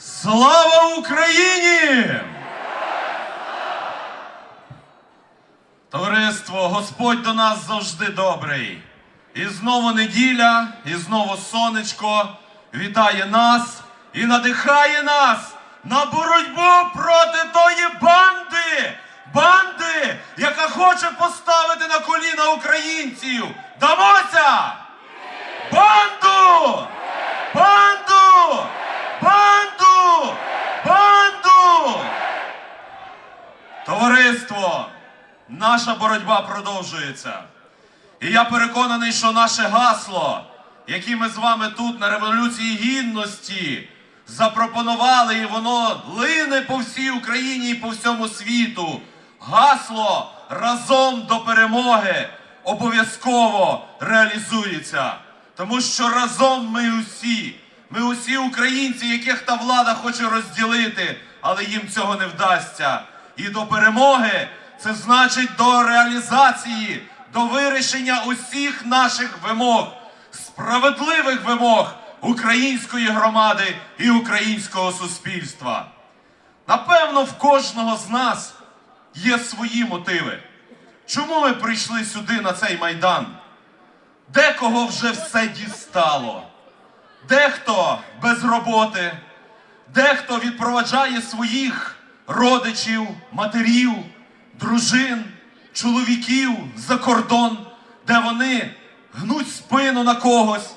Слава Україні! Товариство, Господь до нас завжди добрий. І знову неділя, і знову сонечко вітає нас і надихає нас на боротьбу проти тої банди, банди, яка хоче поставити на коліна українців. Дамося! Банду! Банду! Банду! Банду! Товариство, наша боротьба продовжується. І я переконаний, що наше гасло, яке ми з вами тут на Революції Гідності запропонували, і воно лине по всій Україні і по всьому світу. Гасло разом до перемоги обов'язково реалізується. Тому що разом ми усі, ми усі українці, яких та влада хоче розділити, але їм цього не вдасться. І до перемоги це значить до реалізації, до вирішення усіх наших вимог, справедливих вимог української громади і українського суспільства. Напевно, в кожного з нас є свої мотиви. Чому ми прийшли сюди на цей майдан? Декого вже все дістало. Дехто без роботи, дехто відпроваджає своїх родичів, матерів, дружин, чоловіків за кордон, де вони гнуть спину на когось.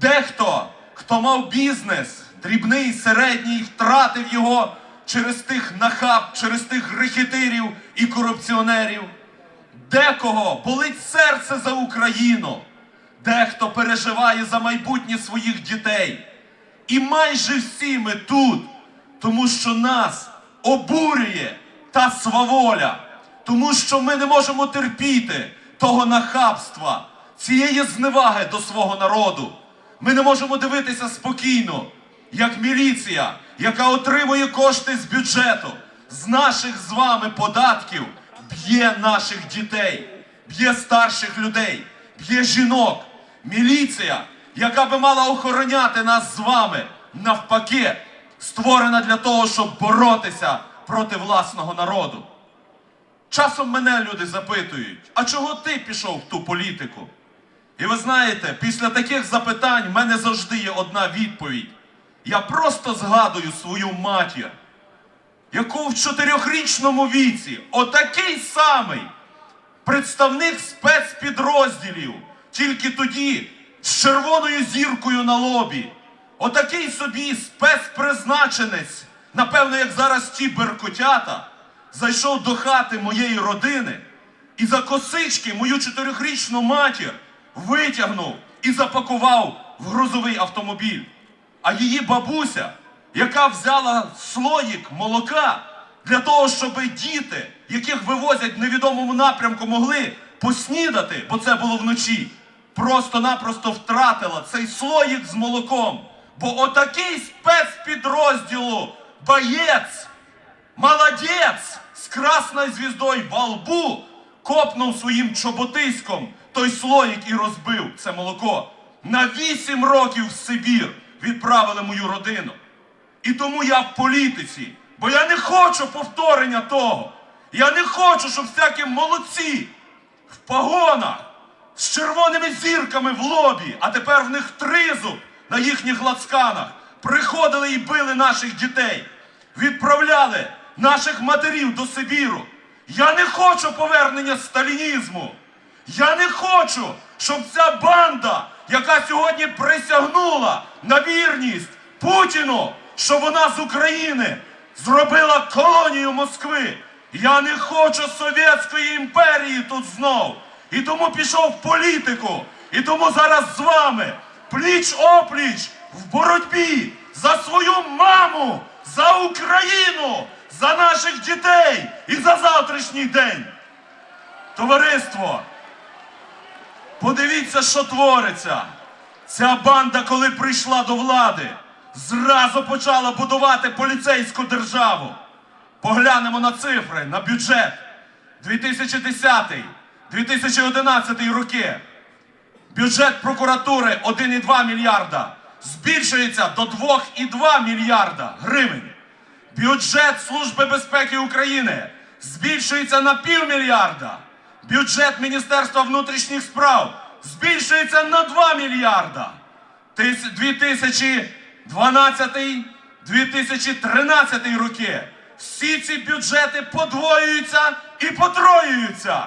Дехто, хто мав бізнес, дрібний, середній, втратив його через тих нахаб, через тих грехітирів і корупціонерів. Декого болить серце за Україну, дехто переживає за майбутнє своїх дітей. І майже всі ми тут, тому що нас обурює та сваволя, тому що ми не можемо терпіти того нахабства, цієї зневаги до свого народу. Ми не можемо дивитися спокійно, як міліція, яка отримує кошти з бюджету, з наших з вами податків, б'є наших дітей, б'є старших людей, б'є жінок. Міліція, яка би мала охороняти нас з вами, навпаки, створена для того, щоб боротися проти власного народу. Часом мене люди запитують, а чого ти пішов в ту політику? І ви знаєте, після таких запитань в мене завжди є одна відповідь. Я просто згадую свою матір, яку в чотирьохрічному віці отакий самий представник спецпідрозділів, тільки тоді з червоною зіркою на лобі. Отакий собі спецпризначенець, напевно, як зараз ті беркотята, зайшов до хати моєї родини і за косички мою чотирьохрічну матір витягнув і запакував в грузовий автомобіль. А її бабуся, яка взяла слоїк молока для того, щоб діти, яких вивозять в невідомому напрямку, могли поснідати, бо це було вночі, просто-напросто втратила цей слоїк з молоком. Бо отакий спецпідрозділу боєць, молодець з красною звіздою во лбу копнув своїм чоботиськом той слоїк і розбив це молоко. На вісім років в Сибір відправили мою родину. І тому я в політиці, бо я не хочу повторення того. Я не хочу, щоб всякі молодці в погонах з червоними зірками в лобі, а тепер в них тризуб на їхніх лацканах, приходили і били наших дітей, відправляли наших матерів до Сибіру. Я не хочу повернення сталінізму. Я не хочу, щоб ця банда, яка сьогодні присягнула на вірність Путіну, щоб вона з України зробила колонію Москви. Я не хочу Совєтської імперії тут знов. І тому пішов в політику. І тому зараз з вами пліч опліч в боротьбі за свою маму, за Україну, за наших дітей і за завтрашній день. Товариство, подивіться, що твориться. Ця банда, коли прийшла до влади, зразу почала будувати поліцейську державу. Поглянемо на цифри, на бюджет. 2010-2011 роки. Бюджет прокуратури 1,2 мільярда. Збільшується до 2,2 мільярда гривень. Бюджет Служби безпеки України збільшується на півмільярда. Бюджет Міністерства внутрішніх справ збільшується на 2 мільярда. 2012-2013 роки. Всі ці бюджети подвоюються і потроюються.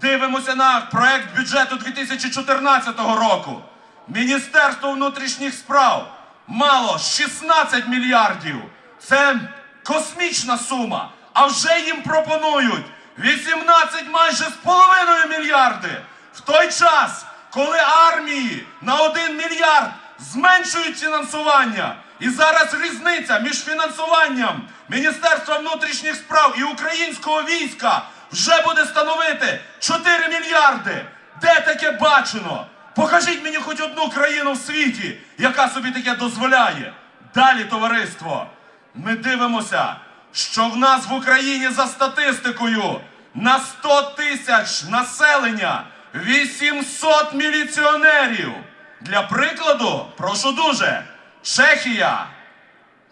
Дивимося на проект бюджету 2014 року. Міністерство внутрішніх справ мало 16 мільярдів. Це космічна сума. А вже їм пропонують 18 майже з половиною мільярди. В той час, коли армії на 1 мільярд зменшують фінансування. І зараз різниця між фінансуванням Міністерства внутрішніх справ і українського війська вже буде становити 4 мільярди. Де таке бачено? Покажіть мені хоч одну країну в світі, яка собі таке дозволяє. Далі, товариство, ми дивимося, що в нас в Україні за статистикою на 100 тисяч населення 800 міліціонерів. Для прикладу, прошу дуже, Чехія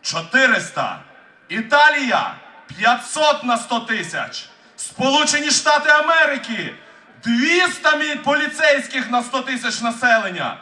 400, Італія 500 на 100 тисяч, Сполучені Штати Америки 200 поліцейських на 100 тисяч населення.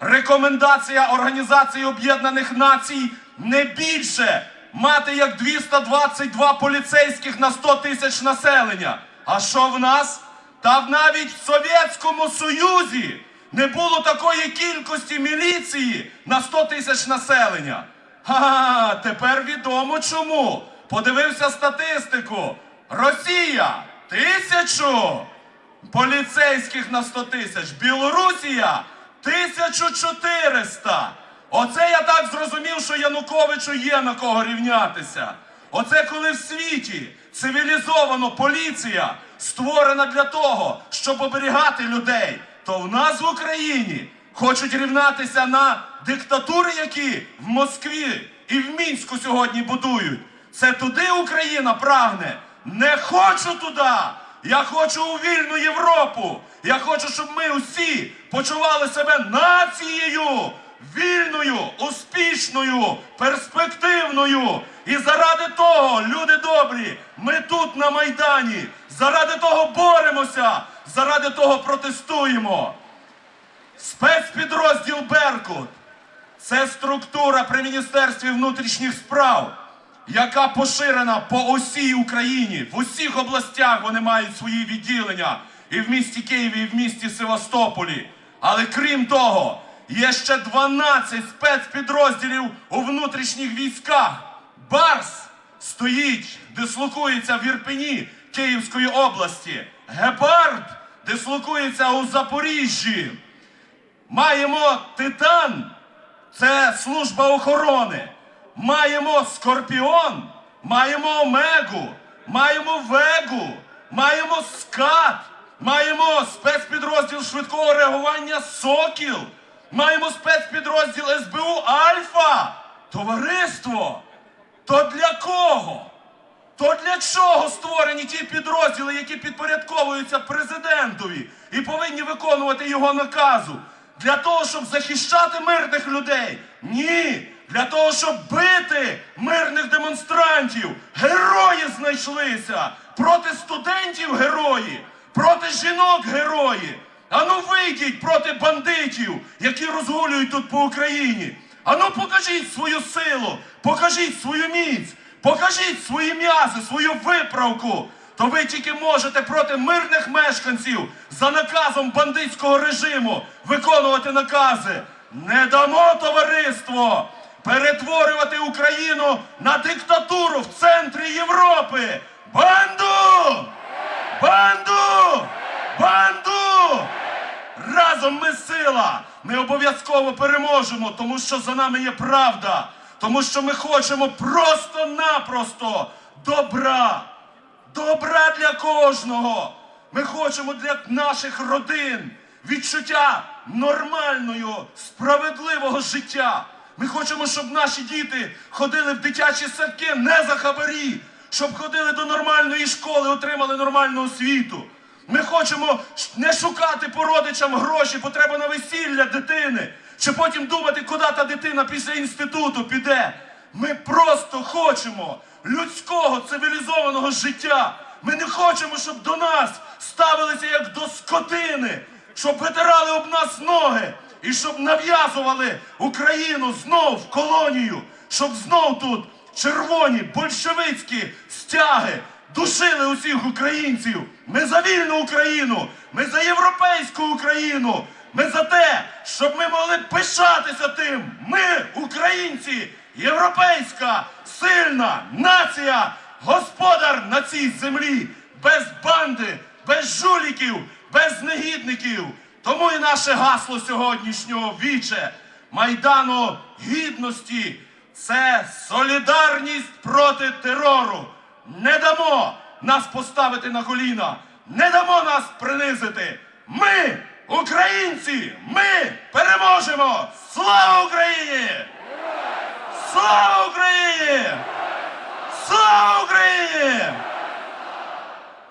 Рекомендація Організації Об'єднаних Націй не більше мати як 222 поліцейських на 100 тисяч населення. А що в нас? Та навіть в Совєтському Союзі не було такої кількості міліції на 100 тисяч населення. Ха, тепер відомо чому. Подивився статистику. Росія тисячу поліцейських на 100 тисяч. Білорусія 1400. Оце я так зрозумів, що Януковичу є на кого рівнятися. Оце коли в світі цивілізовано поліція створена для того, щоб оберігати людей, то в нас в Україні хочуть рівнатися на диктатури, які в Москві і в Мінську сьогодні будують. Це туди Україна прагне. Не хочу туди. Я хочу у вільну Європу. Я хочу, щоб ми усі почували себе нацією вільною, успішною, перспективною. І заради того, люди добрі, ми тут на Майдані. Заради того боремося, заради того протестуємо. Спецпідрозділ Беркут це структура при Міністерстві внутрішніх справ, яка поширена по усій Україні. В усіх областях вони мають свої відділення і в місті Києві, і в місті Севастополі. Але крім того, є ще 12 спецпідрозділів у внутрішніх військах. Барс стоїть, дислокується в Ірпені Київської області. Гепард дислокується у Запоріжжі. Маємо Титан, це служба охорони. Маємо Скорпіон, маємо Омегу, маємо Вегу, маємо Скат, маємо спецпідрозділ швидкого реагування Сокіл, маємо спецпідрозділ СБУ Альфа. Товариство. То для кого? То для чого створені ті підрозділи, які підпорядковуються президентові і повинні виконувати його наказу? Для того, щоб захищати мирних людей? Ні. Для того, щоб бити мирних демонстрантів. Герої знайшлися. Проти студентів герої, проти жінок герої. Ану вийдіть проти бандитів, які розгулюють тут по Україні. Ану покажіть свою силу, покажіть свою міць. Покажіть свої м'язи, свою виправку. То ви тільки можете проти мирних мешканців за наказом бандитського режиму виконувати накази. Не дамо товариство перетворювати Україну на диктатуру в центрі Європи. Банду! Банду! Банду! Разом ми сила! Ми обов'язково переможемо, тому що за нами є правда. Тому що ми хочемо просто-напросто добра. Добра для кожного. Ми хочемо для наших родин відчуття нормального, справедливого життя. Ми хочемо, щоб наші діти ходили в дитячі садки не за хабарі, щоб ходили до нормальної школи, отримали нормальну освіту. Ми хочемо не шукати по родичам гроші, бо треба на весілля дитини. чи потім думати, куди та дитина після інституту піде. Ми просто хочемо людського цивілізованого життя. Ми не хочемо, щоб до нас ставилися як до скотини, щоб витирали об нас ноги і щоб нав'язували Україну знов в колонію, щоб знов тут червоні большевицькі стяги душили усіх українців. Ми за вільну Україну, ми за європейську Україну. Ми за те, щоб ми могли пишатися тим. Ми, українці, європейська, сильна нація, господар на цій землі, без банди, без жуліків, без негідників. Тому і наше гасло сьогоднішнього віче Майдану Гідності це солідарність проти терору. Не дамо нас поставити на коліна, не дамо нас принизити. Ми, українці, ми переможемо! Слава Україні! Слава Україні! Слава Україні!